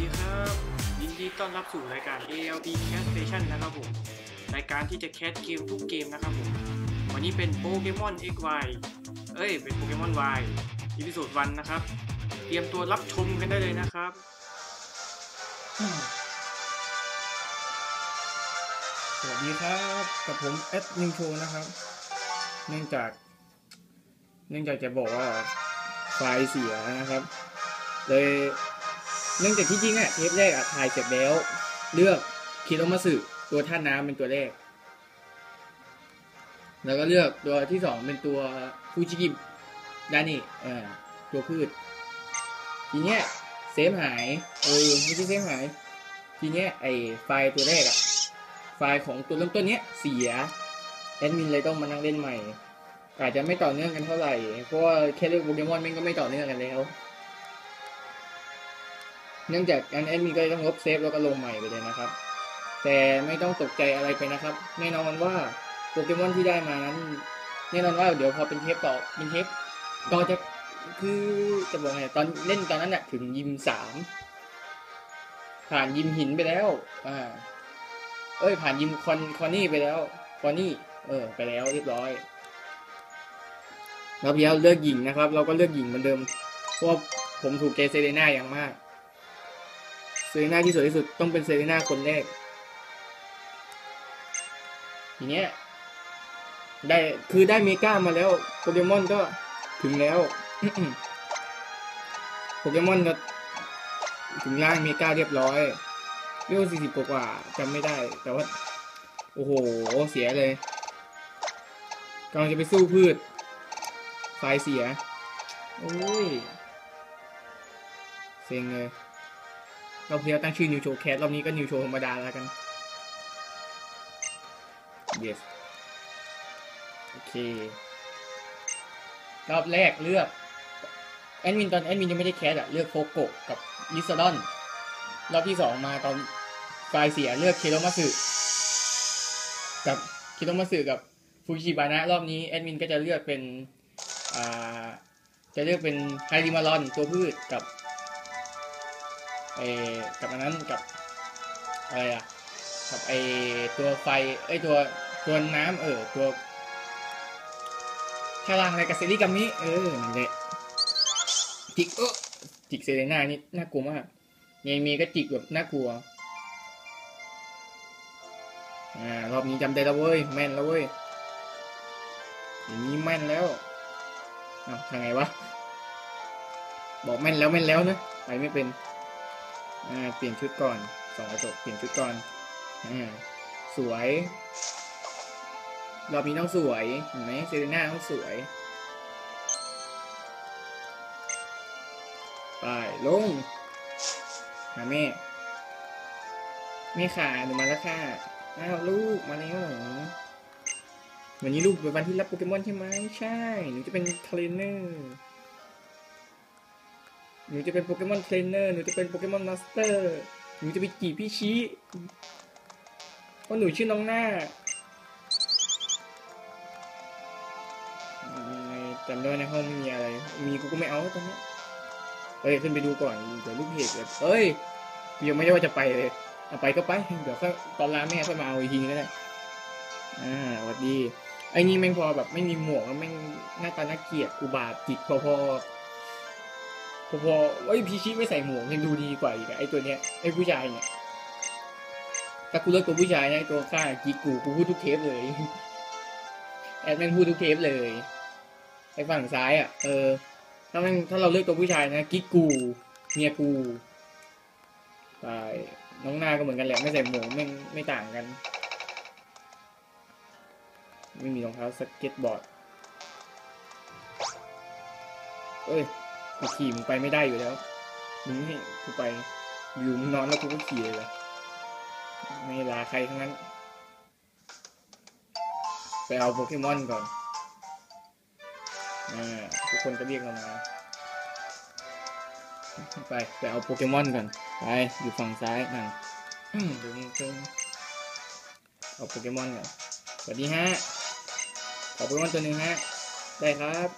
ดีครับ ยินดีต้อนรับสู่รายการ ALB Cat Station นะครับผม รายการที่จะแคสเกมทุกเกมนะครับผม วันนี้เป็นโปเกมอน XY เอ้ย เป็นโปเกมอน Y อีพิโซดวันนะครับ เตรียมตัวรับชมกันได้เลยนะครับสวัสดีครับ กับผมแอดนิวโชนะครับ เนื่องจาก เนื่องจากจะบอกว่าไฟล์เสียนะครับ เลย เนื่องจากที่จริงอะเทปแรกอะถ่ายเสร็จแล้ว เลือกคิโรมาสึตัวท่าน้ำเป็นตัวแรก แล้วก็เลือกตัวที่สองเป็นตัวฟูจิกิดานี่เอ่อตัวพืช ทีเนี้ยเซฟหายเออไม่ใช่เซฟหาย ทีเนี้ยไอไฟล์ตัวแรกอะไฟล์ของตัวเริ่มต้นเนี้ยเสียแอดมินเลยต้องมานั่งเล่นใหม่อาจจะไม่ต่อเนื่องกันเท่าไหร่เพราะว่าแค่เลือกโปเกมอนมันก็ไม่ต่อเนื่องกันแล้ว เนื่องจากอันแอดมินก็เลยต้องลบเซฟแล้วก็ลงใหม่ไปเลยนะครับ แต่ไม่ต้องตกใจอะไรไปนะครับ แน่นอนว่าโปเกมอนที่ได้มานั้น แน่นอนว่าเดี๋ยวพอเป็นเทปต่อเป็นเทปต่อจะคือจะบอกไงตอนเล่นตอนนั้นน่ะถึงยิมสามผ่านยิมหินไปแล้ว อ่า เอ้ย ผ่านยิมคอนคอนนี่ไปแล้วคอนนี่ เออ ไปแล้วเรียบร้อยรอบที่แล้วเลือกหญิงนะครับ เราก็เลือกหญิงเหมือนเดิมเพราะผมถูกใจเซเรน่าอย่างมาก เซเรน่าที่สวยที่สุดต้องเป็นเซเรน่าคนแรกทีเนี้ยได้คือได้เมกามาแล้วโปเกมอนก็ถึงแล้วโปเกมอนก็ถึงร่างเมกาเรียบร้อยเรียกว่าสี่สิบกว่าจำไม่ได้ แต่ว่า โอ้โห เสียเลยกำลังจะไปสู้พืชไฟเสีย โอ้ยเซ็งเลย เราเพียตั้งชื่อนิวโชว์แคสรอบนี้ก็นิวโชว์ธรรมดาแล้วกัน yes โอเค รอบแรกเลือก แอดมินตอนแอดมินยังไม่ได้แคสอะเลือกโฟโกะกับลิซาดอน รอบที่สองมาตอนไฟล์เสียเลือกเคโรมาสึกับเคโรมาสึกับฟูจิบานะ รอบนี้แอดมินก็จะเลือกเป็น อ่า จะเลือกเป็นไฮริมารอนตัวพืชกับ เออกับอันนั้นกับอะไรอะกับไอตัวไฟไอยตัวตัวน้ำเออตัวพลังอะไรกับเซริกัมมิเออนั่นแหละจิกเออจิกเซเรน่านี่น่ากลัวมากยังมีก็จิกแบบน่ากลัวอ่ารอบนี้จำได้แล้วเว้ยแม่นแล้วเว้ยอย่างนี้แม่นแล้วอ้าวทางไงวะบอกแม่นแล้วแม่นแล้วนะไปไม่เป็น อ่าเปลี่ยนชุดก่อนสองกระจกเปลี่ยนชุดก่อนอ่าสวยรอบนี้ต้องสวยเห็นไหมเซเรน่าต้องสวย ไปลงหาแม่แม่ขาหนูมาแล้วค่ะอ้าวลูกมาแล้วเหรอวันนี้ลูกเป็นวันที่รับโปเกมอนใช่ไหมใช่หนูจะเป็นเทรนเนอร์ หนูจะเป็นโปเกมอนเทรนเนอร์ หนูจะเป็นโปเกมอนมาสเตอร์ หนูจะไปจีบพี่ชี้ เพราะหนูชื่อน้องหน้าจำได้ในห้องไม่มีอะไร มีกูก็ไม่เอาตอนนี้ เฮ้ย ขึ้นไปดูก่อนเดี๋ยวลูกเพจเอ้ยยังไม่ได้ว่าจะไปเลย เอาไปก็ไป เดี๋ยวค่อยตอนลาแม่ค่อยมาเอาอีกทีก็ได้ อ่าสวัสดี ไอ้นี่แม่งพอแบบไม่มีหมวกแล้วแม่งหน้าตาน่าเกลียดกูบาดจิตพอพอ พอพอเอ้พีชิไม่ใส่หมวกยังดูดีกว่าอีกไอ้ตัวเนี้ยไอ้ผู้ชายเนี่ยถ้ากูเลิกตัวผู้ชายนะตัวข้ากีกูกูพูดทุกเทปเลยแอดแม่งพูดทุกเทปเลยไอ้ฝั่งซ้ายอะเออถ้าแม่งถ้าเราเลือกตัวผู้ชายนะกิ๊กกูเมียกูตายน้องหน้าก็เหมือนกันแหละไม่ใส่หมวกไม่ไม่ต่างกัน ไม่มีรองเท้าสเก็ตบอร์ดเอ้ย กูขี่มึงไปไม่ได้อยู่แล้วมึงไม่กูไป อยู่มึงนอนแล้วกูก็ขี่เลยเหรอไม่ลาใครทั้งนั้น ไปเอาโปเกมอนก่อนอ่าทุกคนก็เรียกเรามาไปไปเอาโปเกมอนก่อนไปอยู่ฝั่งซ้ายนั่นอืมดึงดึงเอาโปเกมอนก่อนสวัสดีฮะขอโปเกมอนตัวหนึ่งฮะได้ครับ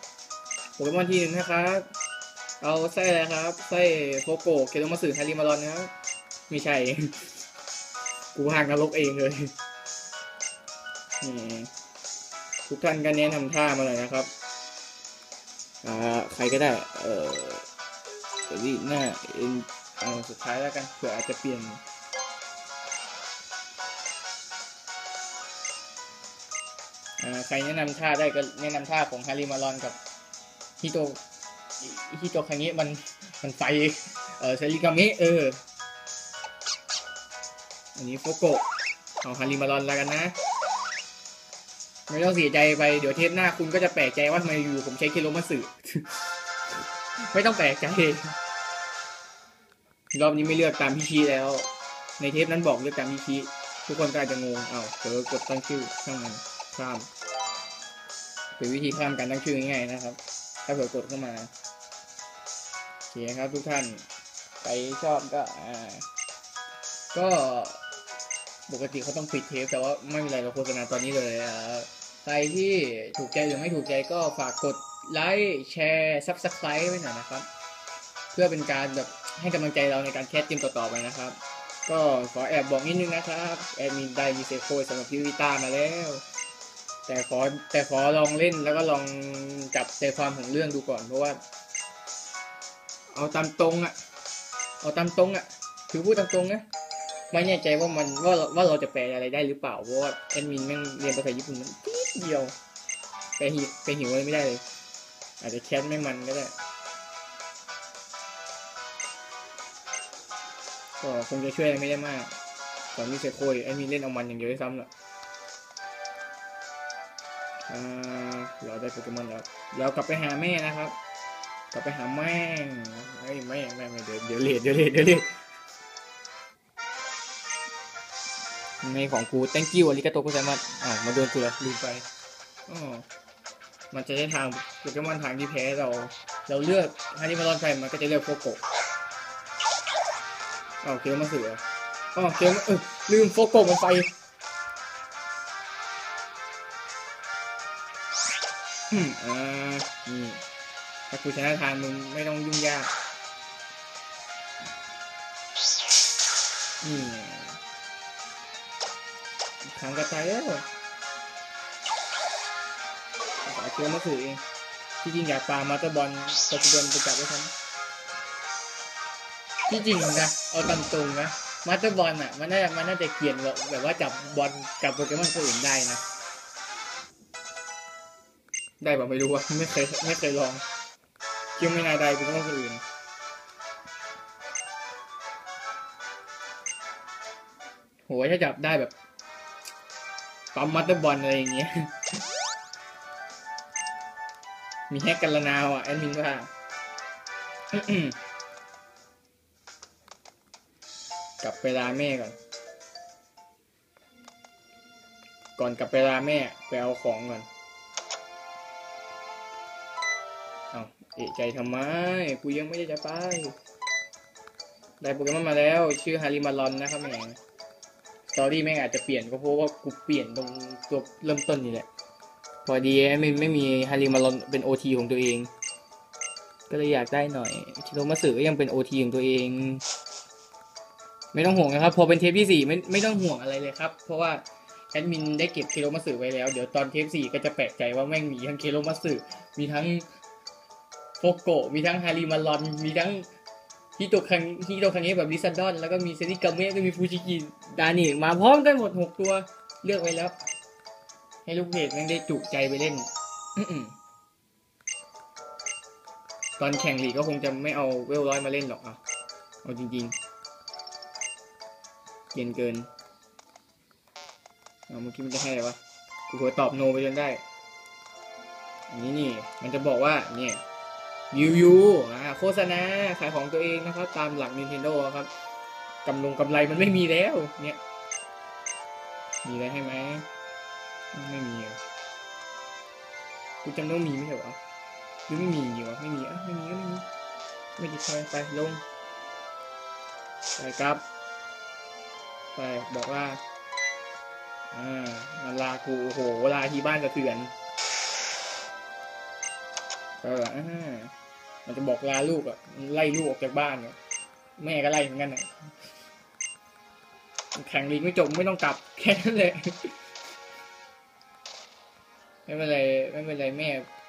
โปเกมอนที่หนึ่งนะครับ เอาไส้อะไรครับไส้โฟโกะเคโรมาสึฮาริมารอนนะครับม่ใช่ กูห่างนรกเองเลยทุกท่านก็แนะนำท่ามาเลยนะครับอ่าใครก็ได้ เอ่อเดี๋ยวนี่หน้าเอ็นเอาสุดท้ายแล้วกันเผื่ออาจจะเปลี่ยนใครแนะนำท่าได้ก็แนะนำท่าของฮาริมารอนกับฮิโต ฮิโตคังเงะมันมันไฟเออเซริกามิเออ อันนี้โฟโกะเอาฮาริมารอนแล้วกันนะ ไม่ต้องเสียใจไปเดี๋ยวเทปหน้าคุณก็จะแปลกใจว่าทำไมอยู่ผมใช้เคโรมาสึไม่ต้องแปลกใจรอบนี้ไม่เลือกตามพี่ชีแล้ว ในเทปนั้นบอกเลือกตามพี่ชีทุกคนก็อาจจะงงเอ้าเผลอกดตั้งชื่อข้างมันข้ามเป็นวิธีข้ามการตั้งชื่อง่ายๆนะครับ ถ้าเผื่อกดเข้ามา เคครับทุกท่านใครชอบก็อ่าก็ปกติเขาต้องปิดเทปแต่ว่าไม่เป็นไรเราโฆษณาตอนนี้เลยอ่าใครที่ถูกใจหรือไม่ถูกใจก็ฝากกดไลค์แชร์ซับสไคร b e ไว้หน่อยนะครับ เพื่อเป็นการแบบให้กำลังใจเราในการแคสเกมต่อๆไปนะครับ ก็ขอแอบบอกนิดนึงนะครับแอดมินได้มีเซโคสำหรับพิวิต้ามาแล้ว แต่ขอแต่ขอลองเล่นแล้วก็ลองจับใจความของเรื่องดูก่อนเพราะว่า เอาตามตรงอะเอาตามตรงอะคือพูดตามตรงนะไม่แน่ใจว่ามันว่าว่าเราจะแปลอะไรได้หรือเปล่าเพราะว่าแอดมินแม่งเรียนภาษาญี่ปุ่นมันนิดเดียวแปลหิแปลหิวอะไรไม่ได้เลย อาจจะแคสไม่มันก็ได้ก็คงจะช่วยอะไรไม่ได้มากสอนมิเซโคยแอดมินเล่นเอามันอย่างเดียวด้วยซ้ำหรอกอ่าเราได้โปเกมอนแล้ว เรากลับไปหาแม่นะครับ กลับไปหาแม่ อ้ยแม่งแม่งแม่เดี๋ยวเดี๋ยวเลดเดี๋ยวเลดเดี๋ยวเลดในของกู thank you อาริกาโตกุไซมัสอ้าวมาโดนกูแล้วลืมไปอ๋อมันจะได้ทางโปเกมอนทางที่แพ้เรา เราเลือกฮานิมารอนไปมันก็จะเลือกโฟโกะอ้าวเคียวมาเสืออ๋อเคียวมเออลืมโฟโกะมันไฟอืมอ่านี่ถ้ากูชนะทางมึงไม่ต้องยุ่งยาก นี่ทางกระจายแล้วขอเชื่อมาสื่อเอง ที่จริงอยากปามาตอร์บอลปัจจุบันไปจับไว้ทันที่จริงนะเอาตามตรงนะมาสเตอร์บอลอะมันน่ามันน่าจะเขียนแบบว่าจับบอลจับโปเกมอนตัวอื่นได้นะ ได้ป่ะไม่รู้ว่าไม่เคยไม่เคยลองคิดไม่น่าได้เป็นต้องคนอื่น โหถ้าจับได้แบบปั๊มมัตเตอร์บอลอะไรอย่างเงี้ย มีแฮกกันละนาวอะ แอดมินว่ากลับไปลาแม่ก่อน ก่อนกลับไปลาแม่ ไปเอาของก่อน เอาเอะใจทำไม กูยังไม่ได้จะไป ได้โปเกมอนมาแล้ว ชื่อฮาริมารอนนะครับแม่ สตอรี่แม่งอาจจะเปลี่ยนก็เพราะว่ากูเปลี่ยนตรงตัวเริ่มต้นนี่แหละ พอดีไม่ไม่มีฮาริมารอนเป็นโอทีของตัวเอง ก็เลยอยากได้หน่อยคิโรมาสึก็ยังเป็นโอทีของตัวเอง ไม่ต้องห่วงนะครับ พอเป็นเทปที่สี่ไม่ไม่ต้องห่วงอะไรเลยครับ เพราะว่าแอดมินได้เก็บเคโรมาสึไว้แล้ว เดี๋ยวตอนเทปสี่ก็จะแปลกใจว่าแม่งมีทั้งเคโรมาสึมีทั้งโฟโกะมีทั้งฮาริมารอนมีทั้ง ฮิโตคังฮิโตคังเงะแบบลิซันดอน แล้วก็มีเซริกาเมะก็มีฟูจิกิดานี่มาพร้อมกันหมดหกตัว เลือกไว้แล้ว ให้ลูกเพจแม่งได้จุใจไปเล่นตอนแข่งลีกก็คงจะไม่เอาเวลร้อยมาเล่นหรอกอะเอาจริงๆเย็นเกินเอาเมื่อกี้มันจะให้อะไรวะกูเคยตอบโนไปจนได้อันนี้นี่ มันจะบอกว่าเนี่ย ยูยูอ่าโฆษณาขายของตัวเองนะครับ ตามหลัก Nintendo ครับกำลงกำไรมันไม่มีแล้ว เนี่ย มีอะไรให้ไหม ไม่มีอะกูจำได้ว่ามีไม่ใช่หรอหรือไม่มีอยู่วะไม่มีอะไม่มีก็ไม่มีไม่ดีใครไปลงไปครับ ไปบอกว่าอ่ามาลากูโอ้โหลาที่บ้านกระเถือนเอออ่า มันจะบอกลาลูกอะไล่ลูกออกจากบ้านเนี่ยแม่ก็ไล่เหมือนกันอะแข่งลีกไม่จบไม่ต้องกลับแค่นั้นเลยไม่เป็นไรไม่เป็นไรแม่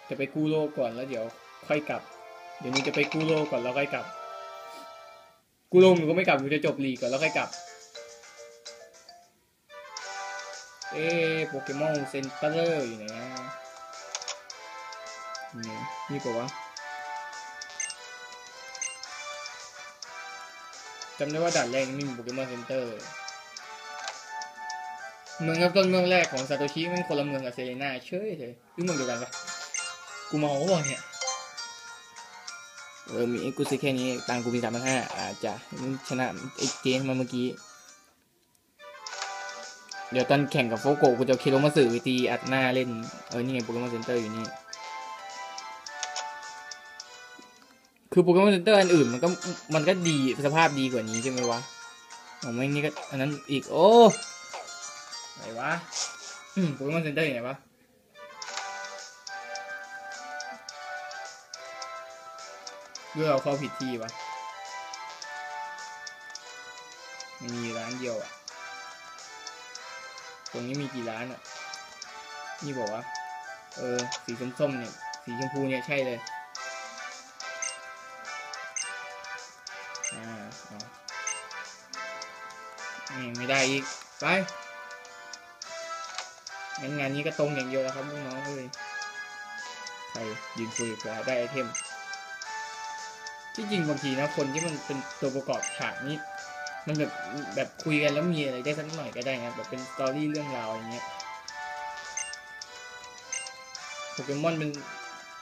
จะไปกู้โลกก่อนแล้วเดี๋ยว ค่อยกลับ เดี๋ยวนี้จะไปกู้โลกก่อนแล้วค่อยกลับ กู้โลกหนูก็ไม่กลับหนูจะจบลีกก่อนแล้วค่อยกลับ เอ๊โปเกมอนเซนเตอร์อยู่ไหนนะนี่นี่ปะวะ จำได้ว่าด่านแรกนี่มีโปเกมอนเซ็นเตอร์ เมืองเริ่มต้นเมืองแรกของซาโตชิมันคนละเมืองกับเซเลน่าเชยเลยหรือเมืองเดียวกันปะกูเมาปะวเนี่ย เออมีกูซื้อแค่นี้ตังกูมีสามพันห้าอาจจะชนะไอ้เจนมาเมื่อกี้ เดี๋ยวตอนแข่งกับโฟโกะกูจะเอาเคโรมาสื่อตีอัดหน้าเล่น เออ นี่ไงโปเกมอนเซ็นเตอร์อยู่นี่ คือโปเกมอนเซ็นเตอร์อันอื่นมันก็มันก็ดีสภาพดีกว่านี้ใช่ไหมวะผมไม่นี่ก็อันนั้นอีกโอ้ไหนวะอืมโปเกมอนเซ็นเตอร์อยู่ไหนวะเพื่อเราเข้าผิดที่วะมีร้านเดียวอะตรงนี้มีกี่ร้านอะนี่บอกว่า เออ สีส้มๆเนี่ย สีชมพูเนี่ยใช่เลย นี่ไม่ได้อีก ไปงั้นงานนี้ก็ตรงอย่างเดียวแล้วครับน้องเลยใครยืนคุยกับได้ไอเทม ที่จริงบางทีนะคนที่มันเป็นตัวประกอบฉากนี้ มันแบบแบบคุยกันแล้วมีอะไรได้สักหน่อยก็ได้นะแบบเป็นสตอรี่เรื่องราวอย่างเงี้ยโปเกมอนเป็น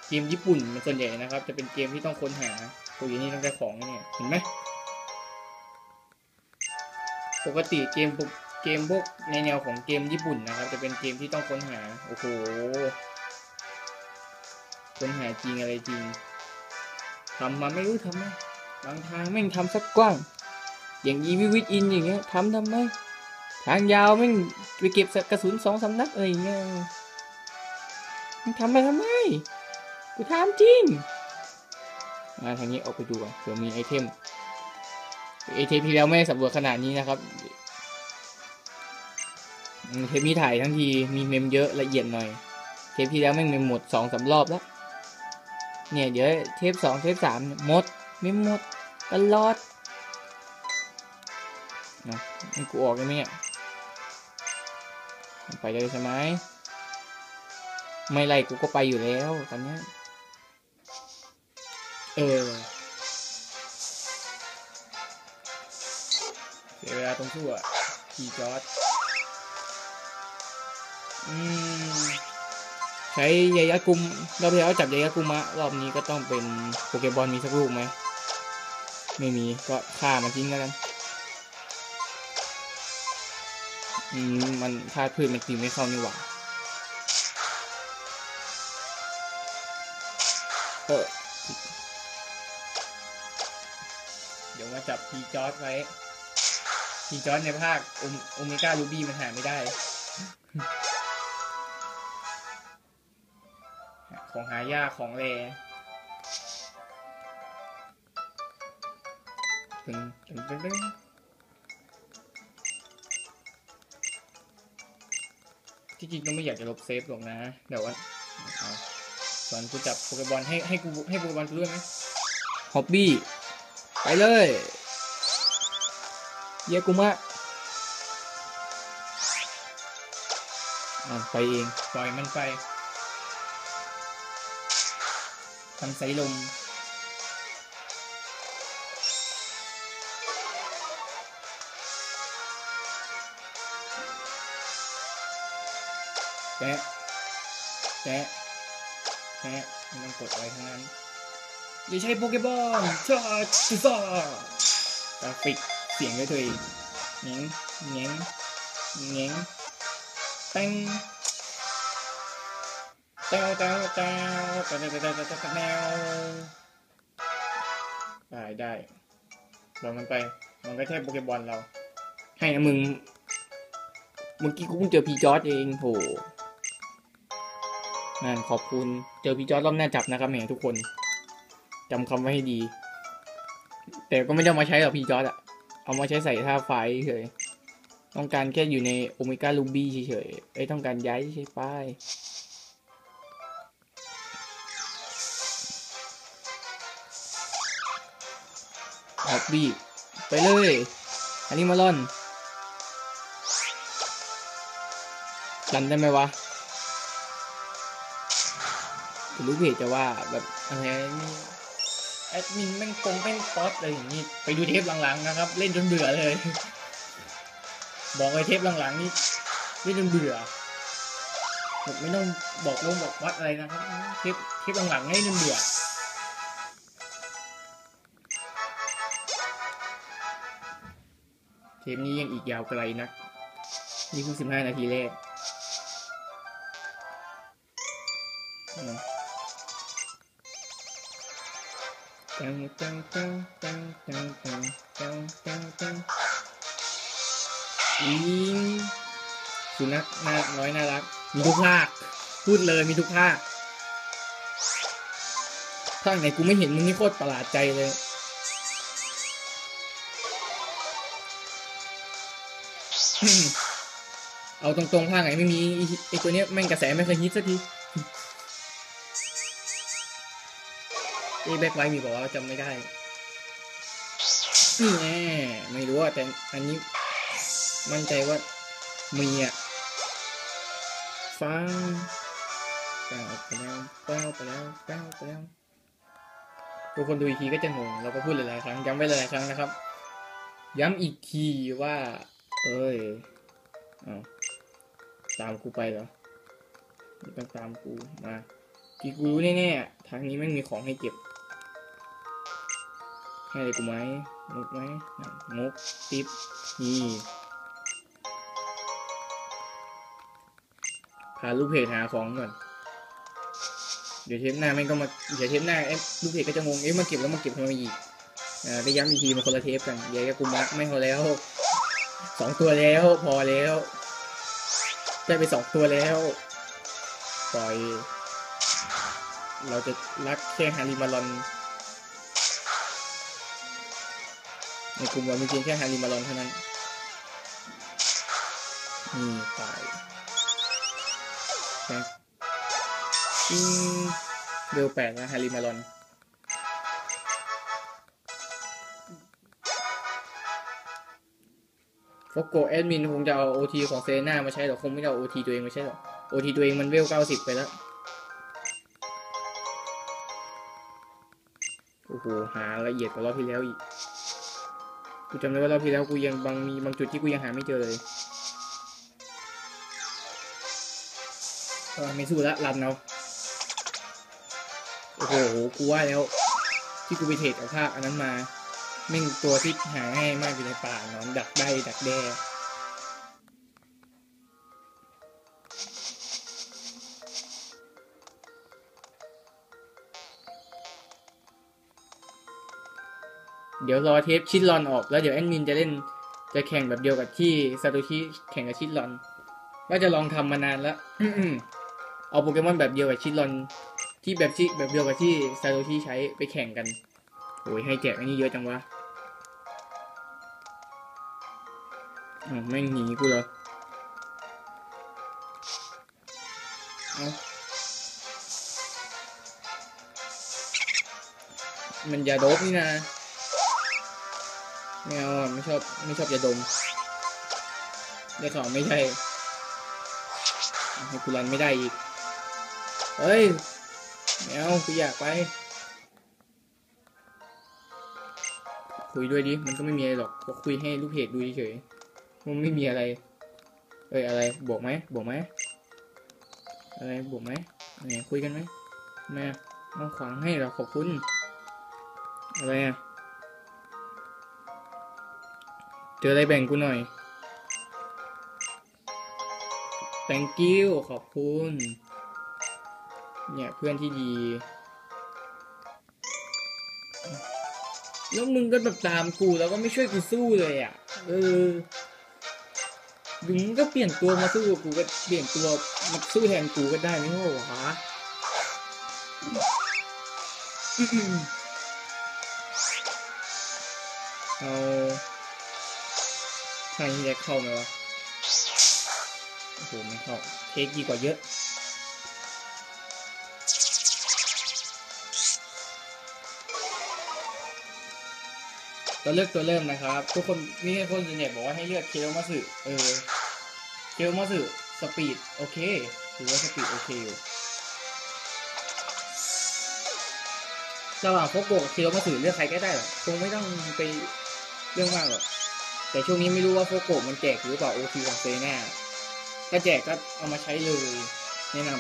เกมญี่ปุ่นเป็นส่วนใหญ่นะครับ จะเป็นเกมที่ต้องค้นหาตัวอย่างนี้ต้องได้ของเนี่ยเห็นไหม ปกติเกมพวกเกมพวกในแนวของเกมญี่ปุ่นนะครับ จะเป็นเกมที่ต้องค้นหา โอ้โห ค้นหาจริงอะไรจริงทำมาไม่รู้ทำไมบางทางแม่งทำสักกว้าง อย่างยีวิวิตอินอย่างเงี้ยทำทำไมทางยาวแม่งไปเก็บกระสุนสองสำนัดอะไรอย่างเงี้ยมึงทำไปทำไมกูถามจริงมาทางนี้ออกไปดูก่อนเผื่อมีไอเทม ไอเทมที่แล้วไม่สำรวจขนาดนี้นะครับเทปนี้ถ่ายทั้งทีมีเมมเยอะละเอียดหน่อย เทปที่แล้วแม่เมมหมดสองสารอบแล้ว เนี่ยเดี๋ยวเทปสองเทปสามหมดเมมหมดตลอดนะมันกูออกได้ไหมเนี่ยไปเลยใช่ไหมไม่ไล่กูก็ไปอยู่แล้วตอนนี้เออ เสียเวลาตรงสู้อะขี่จอร์ดอืมใช้ยายากุมรอบที่แล้วจับยายากุมะรอบนี้ก็ต้องเป็นโปเกบอลมีสักลูกไหมไม่มีก็ฆ่ามันทิ้งแล้วกันอืมมันธาตุพืชมันตีไม่เข้านี่หว่าเออเดี๋ยวมาจับพีจอร์ดไว้ พีจอร์ดในภาคโอเมก้ารูบี้มันหาไม่ได้ ของหายากของแรตึงตึงตึงตึงที่จริงก็ไม่อยากจะลบเซฟหรอกนะ เดี๋ยวว่าเอาสอนกูจับโปเกบอลให้ให้กูให้โปเกบอลกูด้วยไหมฮอบบี้ ไปเลย เยกุมะอะไปเอง ปล่อยมันไปทำไซลมแตะแตะแตะไม่ต้องกดอะไรทั้งนั้นอย่าใช้โปเกบอลชาจิซ่ากราฟิก สียงด้วยตัวเองเงี้ยเงี้ยเงี้ยแต้งแต้วแต้วแต้วแต้วแต้วแต้วแต้วแต้วแต้วได้ได้ลองมันไป มันก็แค่โปเกบอลเรา ให้นะมึง เมื่อกี้กูเพิ่งเจอพีจอร์ดเองโหนั่นขอบคุณ เจอพี่จอร์ดรอบหน้าจับนะครับแหมทุกคนจำคำไว้ให้ดี แต่ก็ไม่ได้มาใช้หรอกพี่จอร์ดอะ เอามาใช้ใส่ท่าไฟเฉย ต้องการแค่อยู่ในโอเมก้าลูบี้เฉยๆไอ้ต้องการย้ายใช่ป้ายฮอบบี้ไปเลย อันนี้มาล่อนรันได้ไหมวะรู้เพจจะว่าแบบอะไรนี่ แอดมินแม่งคงแม่งป๊อตอะไรอย่างนี้ ไปดูเทปหลังๆนะครับ เล่นจนเบื่อเลย บอกเลยเทปหลังๆนี่เล่นจนเบื่อผมไม่ต้องบอกลงบอกวัดอะไรนะครับเทปเทปหลังๆเล่นจนเบื่อเทปนี้ยังอีกยาวไกลนะนี่เพิ่งสิบห้านาทีแรก อืมตังตังตังตังตังตังตังตังตังอิงสุนัขน่าน้อยน่ารัก มีทุกภาค พูดเลยมีทุกภาคภาคไหนกูไม่เห็นมึงนี่โคตรประหลาดใจเลยเอาตรงๆภาคไหนไม่มีไอ้ไอตัวเนี้ยแม่งกระแสไม่เคยฮิตสักที ไอ้แบ็คไวท์มีบอกว่าจำไม่ได้นี่แน่ไม่รู้อะแต่อันนี้ มั่นใจว่ามีอะฟังแป้วไปแล้วแป้วไปแล้วแป้วไปแล้วทุกคนดูอีกทีก็จะงงเราก็พูดหลายๆครั้งย้ำไว้หลายๆครั้งนะครับ ย้ำอีกทีว่า เอ้ยเอาตามกูไปเหรอม่ต้องตามกูมาที่กูรู้แน่ๆทางนี้แม่มีของให้เก็บ ให้อะไรกูไหมมุกไหมอะมุกติ๊บนี่พาลูกเพจหาของก่อน เดี๋ยวเทปหน้าแม่งก็มา เดี๋ยวเทปหน้าเอ๊ะลูกเพจก็จะงง เอ๊ะมาเก็บแล้วมาเก็บทำไมอีกอ่าได้ย้ำอีกทีมาคนละเทปกันเดี๋ยวกูมักไม่พอแล้วสองตัวแล้ว พอแล้วได้ไปสองตัวแล้ว ปล่อย เราจะรักแค่ฮาริมารอน ในกลุ่มเรามีเพียงแค่ฮาริมารอนเท่านั้นนี่ตายแม็กอืมเบลแปดนะฮาริมารอนฟกโกแอดมินคงจะเอาโอทีของเซน่ามาใช้หรอกคงไม่เอาโอทีตัวเองมาใช้หรอกโอทีตัวเองมันเวลเก้าสิบไปแล้ว โอ้โห หาละเอียดกว่ารอบที่แล้วอีก กูจำได้ว่ารอบที่แล้วกูยังบางมีบางจุดที่กูยังหาไม่เจอเลยไม่สู้ละรันเอาโอ้โหกูว่าแล้ว ที่กูไปเทรดเอาภาคอันนั้นมาแม่งตัวที่หาง่ายมากอยู่ในป่าหนอนดักได้ดักแด้ ดี๋ยวรอเทปชิดลอนออกแล้วเดี๋ยวแอดมินจะเล่นจะแข่งแบบเดียวกับที่ซาโตชิแข่งกับชิดลอน ว่าจะลองทำมานานแล้วเอาโปเกมอนแบบเดียวกับชิดลอนที่แบบที่แบบเดียวกับที่ซาโตชิใช้ไปแข่งกันโอ้ยให้แจกอันนี้เยอะจังวะอ้าวแม่งหนีกูเหรอมันยาโดบนี่นะ ไม่เอาไม่ชอบไม่ชอบยาดมได้ข่าวไม่ใช่ให้กูรันไม่ได้อีก เฮ้ยไม่เอากูอยากไป คุยด้วยดิ มันก็ไม่มีอะไรหรอก ก็คุยให้ลูกเพจดูเฉยๆมันไม่มีอะไร เอ้ยอะไรบวกไหมบวกไหมอะไรบวกไหมเนี่ยคุยกันไหมแม่มาขวางให้เราขอบคุณ อะไรอะ เจออะไรแบ่งกูหน่อย thank you ขอบคุณ เนี่ยเพื่อนที่ดี แล้วมึงก็แบบตามกูแล้วก็ไม่ช่วยกูสู้เลยอะ เออมึงก็เปลี่ยนตัวมาสู้กับกูก็เปลี่ยนตัวมาสู้แทนกูก็ได้ไม่ใช่เหรอวะเอา ทางนี้จะเข้าไหมวะ โอ้โห ไม่เข้า เทคดีกว่าเยอะ ตัวเลือกตัวเริ่มนะครับ ทุกคนมีคนส่วนใหญ่บอกว่าให้เลือกเคลมาสึเออเคลมาสึสปีด โอเค ถือว่าสปีดโอเคอยู่ระหว่างโฟโกกับเคลมาสึเลือกใครก็ได้หรอคงไม่ต้องไปเรื่องมากหรอก แต่ช่วงนี้ไม่รู้ว่าโฟโกมันแจกหรือเปล่าโอทีของเซน่าถ้าแจกก็เอามาใช้เลย แนะน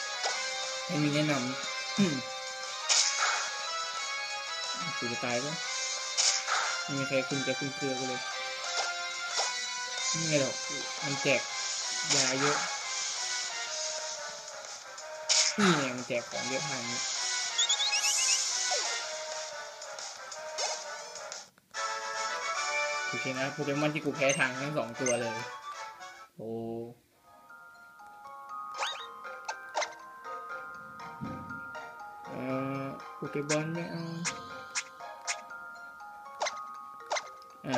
ำให้มีแนะนำอืมกูจะตายปะไม่มีใครคุณจะคุณเครือกูเลยไม่หรอกมันแจกยาเยอะนี่ไงมันแจกของเยอะทางนี้ โอเคนะโปเกมอนที่กูแพ้ทางทั้งสองตัวเลย โอ้เอ่อโปเกบอลไม่เอาอะ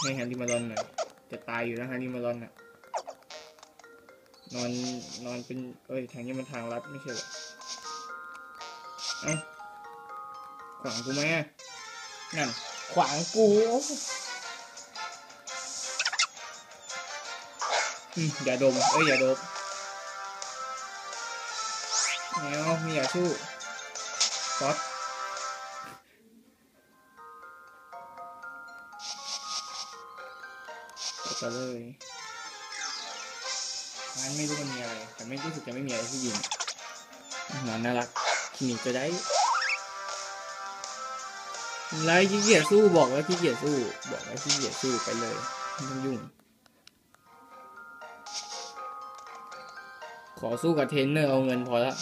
ให้ฮันดิมารอนหน่อยจะตายอยู่แล้วฮันดิมารอนอะนอนนอนเป็น เอ้ย ทางนี้มันทางลัดไม่ใช่หรอเอ้าขวางกูไหมอะนั่นขวางกู อย่าดม เอ้ยอย่าดมแมวมีอย่าสู้ฟอสไปเลยงั้นไม่รู้มันมีอะไร แต่ไม่รู้สึกจะไม่มีอะไรที่ยิงหนอนน่ารักขี้หนีจะได้ไรขี้เกียจสู้บอกแล้วขี้เกียจสู้ บอกแล้วขี้เกียจสู้ไปเลยไม่ต้องยุ่ง ขอสู้กับเทรนเนอร์เอาเงินพอละ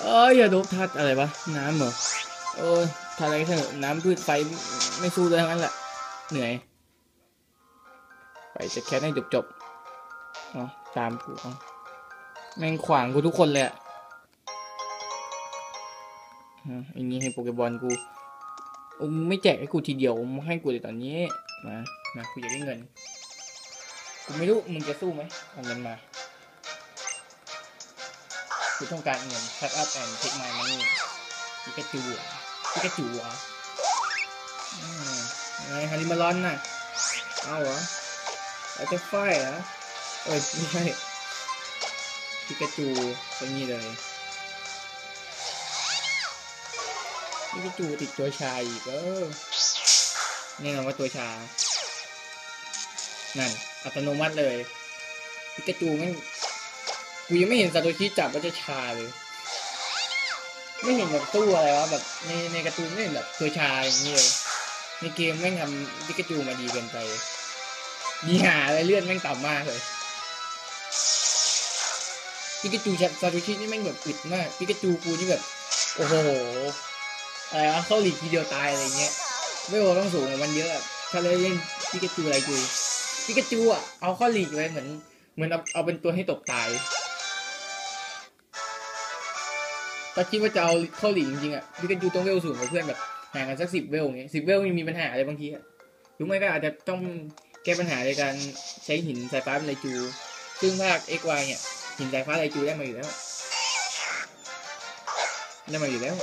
เอ้ยอย่าโดบทัดอะไรวะน้ำเหรอโอ้ยทัดอะไรกันเถอะน้ำพืชไฟไม่สู้เลยทั้งนั้นแหละ เหนื่อย ไปจะแค่ให้จบจบๆเอาตามกูเอาแม่งขวางกูทุกคนเลยอะอะอันนี้ให้โปเกบอลกู ไม่แจกให้กูทีเดียวมึงให้กูเลยตอนนี้ มา มากูอยากได้เงิน กูไม่รู้มึงจะสู้ไหมเอาเงินมา กูต้องการเงิน cut up and take my money พิกาจูอะพิกาจูอะอืมไงฮาริมารอนน่ะ เอาเหรอเอาจะไฟเหรอเอ้ยไม่ใช่พิกาจูเป็นนี่เลย พิกจูติดตัวชายอีกเออแน่นอนว่าตัวชา นั่น อัตโนมัติเลยพิกาจูไม่งกูยังไม่เห็นซาโตชิจับว่าจะชาเลย ไม่เห็นแบบตู้อะไรวะแบบในในการ์ตูนไม่เห็นแบบตัวชาอย่างนี้เลยในเกมแม่งทำพิกาจูมาดีเกินไป ดีหาอะไรเลือดแม่งต่ำมากเลยพิกาจูซาโตชินี่แม่งแบบอึดมากพิกาจูกูนี่แบบ โอ้โห อะไรวะเข้าหลีกทีเดียวตายอะไรเงี้ยไม่ว่าต้องสูงกว่ามันเยอะถ้าเล่นเล่นปิกาจูอะไรกูปิกาจูอะเอาเข้าหลีกเลยเหมือนเหมือนเอาเอาเป็นตัวให้ตกตายถ้าคิดว่าจะเอาเข้าหลีกจริงๆอะปิกาจูต้องเวลสูงกว่าเพื่อนแบบห่างกันสักสิบเวลเงี้ยสิบเวลมีมีปัญหาอะไรบางทีอะหรือไม่ก็อาจจะต้องแก้ปัญหาในการใช้หินสายฟ้าเป็นไรจู ซึ่งภาค XY เนี่ยหินสายฟ้าไรจูได้มาอยู่แล้วได้มาอยู่แล้ว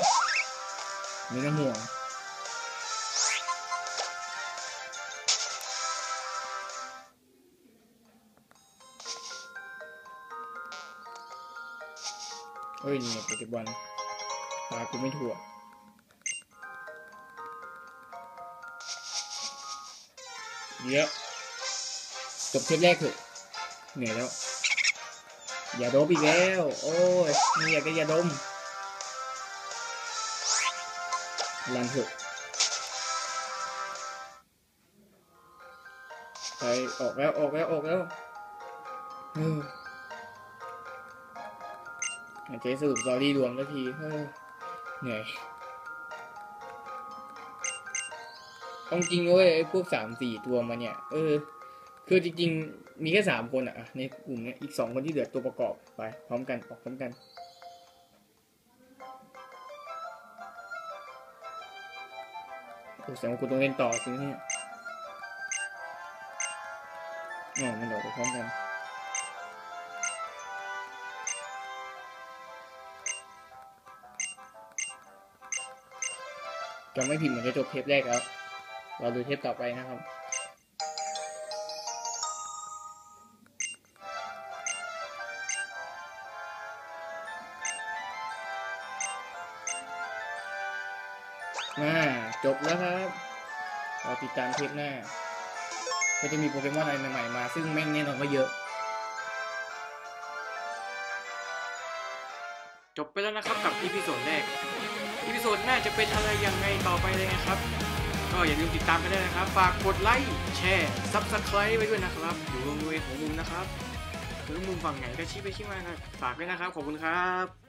ไม่ต้องห่วงเฮ้ยนี่ไงโปเกบอลตากูไม่ถั่วเยอะจบเทปแรกเถอะเหนื่อยแล้ว อย่าดมอีกแล้ว โอ้ยนี่อยากจะอย่าดม ลันเถอะไปออกแล้วออกแล้วออกแล้วเออโอเคสรุปสตอรี่รวมสักทีเหนื่อยต้องจริงด้วยไอ้พวกสามสี่ตัวมาเนี่ย เออ คือจริงๆ มีแค่สามคนอะในกลุ่มเนี้ยอีกสองคนที่เหลือตัวประกอบไป พร้อมกันออกพร้อมกัน โอ้แสดงว่ากูต้องเล่นต่อสิเนี่ยอ๋อมันเดือดไปพร้อมกันจะไม่ผิดเหมือนจะจบเทปแรกแล้ว เราดูเทปต่อไปนะครับ จบแล้วครับเราติดตามเทปหน้า ก็จะมีโปเกมอนอะไรใหม่ๆมา ซึ่งไม่แน่นอนว่าเยอะ จบไปแล้วนะครับกับอีพิโซดแรกอีพิโซดหน้าจะเป็นอะไรยังไงต่อไปเลยนะครับ ก็อย่าลืมติดตามกันด้วยนะครับ ฝากกดไลค์แชร์ซับสไคร b e ไว้ด้วยนะครับ อยู่ตรงบริเวของมุมนะครับหรือมุมฝั่งไหนก็ชี้ไปชี้มาครับฝากด้วยนะครับ ขอบคุณครับ